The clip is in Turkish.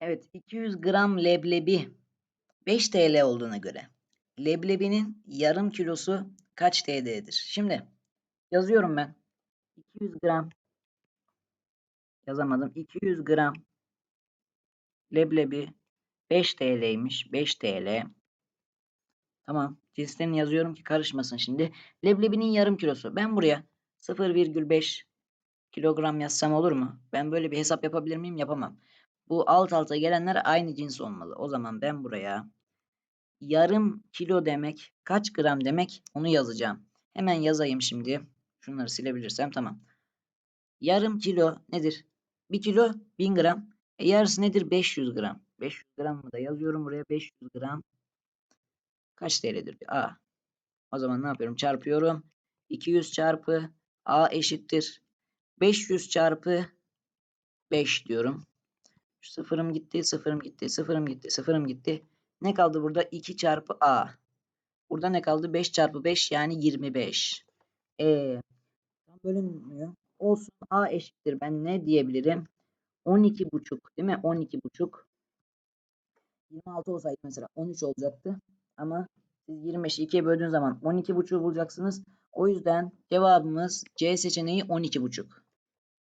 Evet 200 gram leblebi 5 TL olduğuna göre leblebinin yarım kilosu kaç TL'dir? Şimdi yazıyorum ben. 200 gram yazamadım. 200 gram leblebi 5 TL'ymiş. 5 TL. Tamam. Cinslerini yazıyorum ki karışmasın şimdi. Leblebinin yarım kilosu. Ben buraya 0,5 kilogram yazsam olur mu? Ben böyle bir hesap yapabilir miyim? Yapamam. Bu alt alta gelenler aynı cins olmalı. O zaman ben buraya yarım kilo demek kaç gram demek onu yazacağım. Hemen yazayım şimdi. Şunları silebilirsem tamam. Yarım kilo nedir? 1 kilo 1000 gram. E yarısı nedir? 500 gram. 500 gram mı da yazıyorum buraya 500 gram. Kaç TL'dir? A. O zaman ne yapıyorum? Çarpıyorum. 200 çarpı A eşittir. 500 çarpı 5 diyorum. Sıfırım gitti, sıfırım gitti, sıfırım gitti, sıfırım gitti. Ne kaldı burada? 2 çarpı A. Burada ne kaldı? 5 çarpı 5 yani 25. E bölünmüyor. Olsun A eşittir. Ben ne diyebilirim? 12 buçuk değil mi? 12 buçuk. 26 olsaydı mesela 13 olacaktı. Ama siz 25'i 2'ye böldüğünüz zaman 12 buçuğu bulacaksınız. O yüzden cevabımız C seçeneği 12 buçuk.